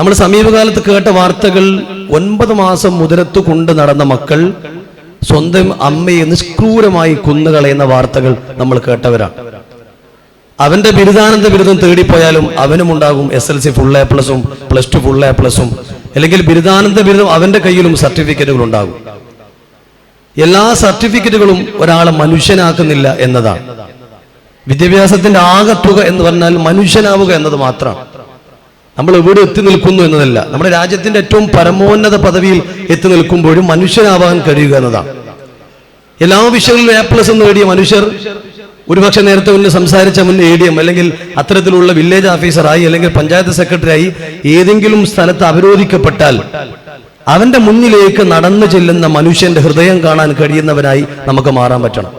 നമ്മൾ സമീപകാലത്ത് കേട്ട വാർത്തകൾ ഒൻപത് മാസം മുതലത്ത് കൊണ്ട് നടന്ന മക്കൾ സ്വന്തം അമ്മയെ നിഷ്ക്രൂരമായി കുന്നുകളയുന്ന വാർത്തകൾ നമ്മൾ കേട്ടവരാണ്. അവന്റെ ബിരുദാനന്ദ ബിരുദം തേടിപ്പോയാലും അവനും ഉണ്ടാകും S L C full A പ്ലസും പ്ലസ് ടു ഫുൾ എ പ്ലസും അല്ലെങ്കിൽ ബിരുദാനന്ദ ബിരുദം അവന്റെ കയ്യിലും സർട്ടിഫിക്കറ്റുകൾ ഉണ്ടാകും. എല്ലാ സർട്ടിഫിക്കറ്റുകളും ഒരാളെ മനുഷ്യനാക്കുന്നില്ല എന്നതാണ്. വിദ്യാഭ്യാസത്തിന്റെ ആകത്തുക എന്ന് പറഞ്ഞാൽ മനുഷ്യനാവുക എന്നത് മാത്രമാണ്. നമ്മൾ എവിടെ എത്തി നിൽക്കുന്നു എന്നതല്ല. നമ്മുടെ രാജ്യത്തിന്റെ ഏറ്റവും പരമോന്നത പദവിയിൽ എത്തി നിൽക്കുമ്പോഴും മനുഷ്യനാവാൻ കഴിയുക എന്നതാണ്. എല്ലാ വിഷയങ്ങളിലും എ പ്ലസ് നേടിയ മനുഷ്യർ ഒരുപക്ഷെ നേരത്തെ മുന്നേ സംസാരിച്ച മുന്നേ എ ഡി എം അല്ലെങ്കിൽ അത്തരത്തിലുള്ള വില്ലേജ് ഓഫീസറായി അല്ലെങ്കിൽ പഞ്ചായത്ത് സെക്രട്ടറി ആയി ഏതെങ്കിലും സ്ഥലത്ത് അവരോധിക്കപ്പെട്ടാൽ അവന്റെ മുന്നിലേക്ക് നടന്നു ചെല്ലുന്ന മനുഷ്യന്റെ ഹൃദയം കാണാൻ കഴിയുന്നവരായി നമുക്ക് മാറാൻ പറ്റണം.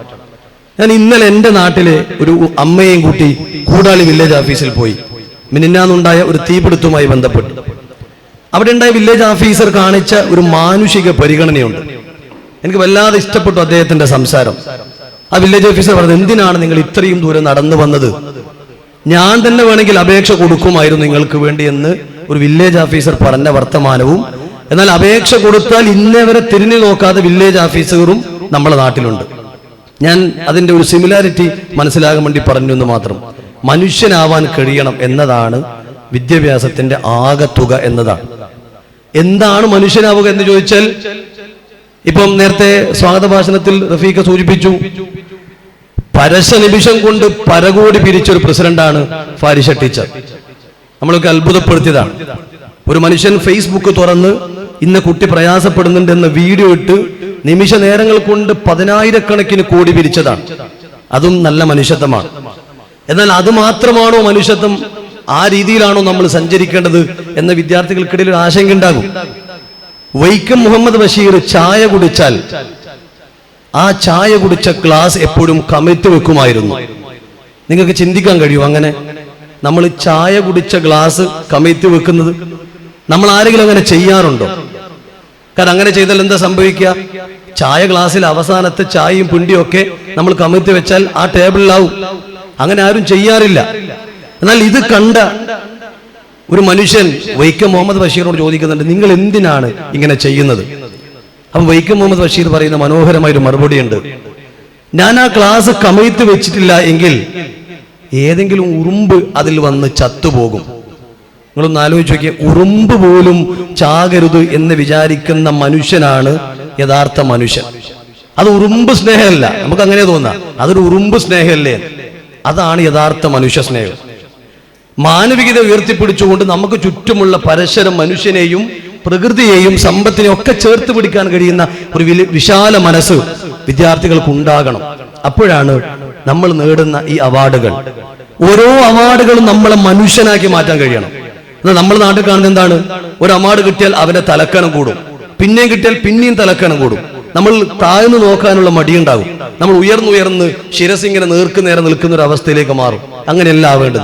ഞാൻ ഇന്നലെ എന്റെ നാട്ടിലെ ഒരു അമ്മയെയും കൂട്ടി കൂടാളി വില്ലേജ് ഓഫീസിൽ പോയി. മിനിന്നാന്നുണ്ടായ ഒരു തീപിടുത്തവുമായി ബന്ധപ്പെട്ടു. അവിടെ ഉണ്ടായ വില്ലേജ് ഓഫീസർ കാണിച്ച ഒരു മാനുഷിക പരിഗണനയുണ്ട്. എനിക്ക് വല്ലാതെ ഇഷ്ടപ്പെട്ടു അദ്ദേഹത്തിന്റെ സംസാരം. ആ വില്ലേജ് ഓഫീസർ പറഞ്ഞത് എന്തിനാണ് നിങ്ങൾ ഇത്രയും ദൂരം നടന്നു വന്നത്? ഞാൻ തന്നെ വേണമെങ്കിൽ അപേക്ഷ കൊടുക്കുമായിരുന്നു നിങ്ങൾക്ക് വേണ്ടി എന്ന് ഒരു വില്ലേജ് ഓഫീസർ പറഞ്ഞ വർത്തമാനവും എന്നാൽ അപേക്ഷ കൊടുത്താൽ ഇന്നേവരെ തിരിഞ്ഞു നോക്കാതെ വില്ലേജ് ഓഫീസറും നമ്മുടെ നാട്ടിലുണ്ട്. ഞാൻ അതിന്റെ ഒരു സിമിലാരിറ്റി മനസ്സിലാകാൻ വേണ്ടി പറഞ്ഞു എന്ന് മാത്രം. മനുഷ്യനാവാൻ കഴിയണം എന്നതാണ് വിദ്യാഭ്യാസത്തിന്റെ ആകത്തുക എന്നതാണ്. എന്താണ് മനുഷ്യനാവുക എന്ന് ചോദിച്ചാൽ ഇപ്പം നേരത്തെ സ്വാഗത ഭാഷണത്തിൽ റഫീഖ സൂചിപ്പിച്ചു പരശ നിമിഷം കൊണ്ട് പരകോടി പിരിച്ചൊരു പ്രസിഡന്റാണ് ഫാരിഷ ടീച്ചർ. നമ്മളൊക്കെ അത്ഭുതപ്പെടുത്തിയതാണ്. ഒരു മനുഷ്യൻ ഫേസ്ബുക്ക് തുറന്ന് ഇന്ന് കുട്ടി പ്രയാസപ്പെടുന്നുണ്ട് എന്ന വീഡിയോ ഇട്ട് നിമിഷ നേരങ്ങൾ കൊണ്ട് പതിനായിരക്കണക്കിന് കോടി പിരിച്ചതാണ്. അതും നല്ല മനുഷ്യത്വമാണ്. എന്നാൽ അത് മാത്രമാണോ മനുഷ്യത്വം? ആ രീതിയിലാണോ നമ്മൾ സഞ്ചരിക്കേണ്ടത് എന്ന വിദ്യാർത്ഥികൾക്കിടയിൽ ഒരു ആശങ്ക ഉണ്ടാകും. വൈക്കം മുഹമ്മദ് ബഷീർ ചായ കുടിച്ചാൽ ആ ചായ കുടിച്ച ക്ലാസ് എപ്പോഴും കമിഴ്ത്തി വെക്കുമായിരുന്നു. നിങ്ങൾക്ക് ചിന്തിക്കാൻ കഴിയും അങ്ങനെ? നമ്മൾ ചായ കുടിച്ച ഗ്ലാസ് കമിഴ്ത്തി വെക്കുന്നത് നമ്മൾ ആരെങ്കിലും അങ്ങനെ ചെയ്യാറുണ്ടോ? കാരണം അങ്ങനെ ചെയ്താൽ എന്താ സംഭവിക്കുക? ചായ ഗ്ലാസ്സിൽ അവസാനത്തെ ചായയും പിണ്ടിയും ഒക്കെ നമ്മൾ കമിഴ്ത്തി വെച്ചാൽ ആ ടേബിളിലാവും. അങ്ങനെ ആരും ചെയ്യാറില്ല. എന്നാൽ ഇത് കണ്ട ഒരു മനുഷ്യൻ വൈക്കം മുഹമ്മദ് ബഷീറിനോട് ചോദിക്കുന്നുണ്ട് നിങ്ങൾ എന്തിനാണ് ഇങ്ങനെ ചെയ്യുന്നത്? അപ്പം വൈക്കം മുഹമ്മദ് ബഷീർ പറയുന്ന മനോഹരമായ ഒരു മറുപടി ഉണ്ട് ഞാൻ ആ ക്ലാസ് കമഴ്ത്തി വെച്ചിട്ടില്ല എങ്കിൽ ഏതെങ്കിലും ഉറുമ്പ് അതിൽ വന്ന് ചത്തുപോകും. നിങ്ങളൊന്ന് ആലോചിച്ച് നോക്കിയാൽ ഉറുമ്പ് പോലും ചാകരുത് എന്ന് വിചാരിക്കുന്ന മനുഷ്യനാണ് യഥാർത്ഥ മനുഷ്യൻ. അത് ഉറുമ്പ് സ്നേഹമല്ല നമുക്ക് അങ്ങനെ തോന്നാം. അതൊരു ഉറുമ്പ് സ്നേഹമല്ലേ? അതാണ് യഥാർത്ഥ മനുഷ്യ സ്നേഹം മാനവികത ഉയർത്തിപ്പിടിച്ചുകൊണ്ട് നമുക്ക് ചുറ്റുമുള്ള പരശരം മനുഷ്യനെയും പ്രകൃതിയെയും സമ്പത്തിനെയും ഒക്കെ ചേർത്ത് പിടിക്കാൻ കഴിയുന്ന ഒരു വിശാല മനസ്സ് വിദ്യാർത്ഥികൾക്ക് ഉണ്ടാകണം അപ്പോഴാണ് നമ്മൾ നേടുന്ന ഈ അവാർഡുകൾ. ഓരോ അവാർഡുകളും നമ്മളെ മനുഷ്യനാക്കി മാറ്റാൻ കഴിയണം. എന്നാൽ നാട്ടിൽ കാണുന്ന എന്താണ്? ഒരു അവാർഡ് കിട്ടിയാൽ അവന്റെ തലക്കണം കൂടും. പിന്നെയും കിട്ടിയാൽ പിന്നെയും തലക്കണം കൂടും. നമ്മൾ താഴ്ന്നു നോക്കാനുള്ള മടിയുണ്ടാകും. നമ്മൾ ഉയർന്നുയർന്ന് ശിരസിങ്ങനെ നേർക്ക് നേരെ നിൽക്കുന്ന ഒരു അവസ്ഥയിലേക്ക് മാറും. അങ്ങനെയല്ല വേണ്ടത്.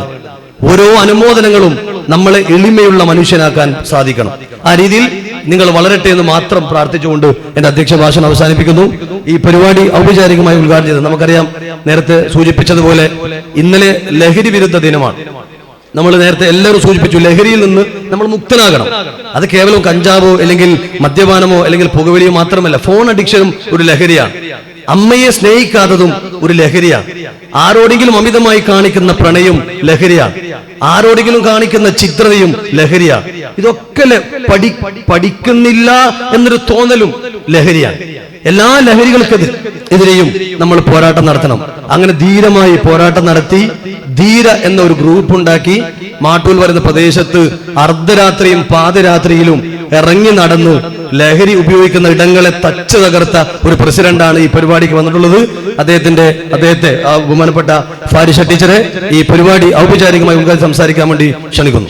ഓരോ അനുമോദനങ്ങളും നമ്മളെ എളിമയുള്ള മനുഷ്യനാക്കാൻ സാധിക്കണം. ആ രീതിയിൽ നിങ്ങൾ വളരട്ടെ എന്ന് മാത്രം പ്രാർത്ഥിച്ചുകൊണ്ട് എന്റെ അധ്യക്ഷ ഭാഷണം അവസാനിപ്പിക്കുന്നു. ഈ പരിപാടി ഔപചാരികമായി ഉദ്ഘാടനം ചെയ്തത് നമുക്കറിയാം. നേരത്തെ സൂചിപ്പിച്ചതുപോലെ ഇന്നലെ ലഹരി വിരുദ്ധ ദിനമാണ്. നമ്മൾ നേരത്തെ എല്ലാവരും സൂചിപ്പിച്ചു ലഹരിയിൽ നിന്ന് നമ്മൾ മുക്തനാകണം. അത് കേവലം കഞ്ചാവോ അല്ലെങ്കിൽ മദ്യപാനമോ അല്ലെങ്കിൽ പുകവലിയോ മാത്രമല്ല ഫോൺ അഡിക്ഷനും ഒരു ലഹരിയാണ്. അമ്മയെ സ്നേഹിക്കാത്തതും ഒരു ലഹരിയാണ്. ആരോടെങ്കിലും അമിതമായി കാണിക്കുന്ന പ്രണയം ലഹരിയാണ്. ആരോടെങ്കിലും കാണിക്കുന്ന ചിത്രതയും ലഹരിയാണ്. ഇതൊക്കെ പഠി പഠിക്കുന്നില്ല എന്നൊരു തോന്നലും ലഹരിയാണ്. എല്ലാ ലഹരികൾക്കെതിരെയും നമ്മൾ പോരാട്ടം നടത്തണം. അങ്ങനെ ധീരമായി പോരാട്ടം നടത്തി ധീര എന്ന ഒരു ഗ്രൂപ്പ് ഉണ്ടാക്കി മാട്ടൂൽ വരുന്ന പ്രദേശത്ത് അർദ്ധരാത്രിയും പാതിരാത്രിയിലും ഇറങ്ങി നടന്നു. ലഹരി ഉപയോഗിക്കുന്ന ഇടങ്ങളെ തച്ച് തകർത്ത ഒരു പ്രസിഡന്റാണ് ഈ പരിപാടിക്ക് വന്നിട്ടുള്ളത്. അദ്ദേഹത്തിന്റെ അദ്ദേഹത്തെ ബഹുമാനപ്പെട്ട ഫാരിഷ ടീച്ചറെ ഈ പരിപാടി ഔപചാരികമായി സംസാരിക്കാൻ വേണ്ടി ക്ഷണിക്കുന്നു.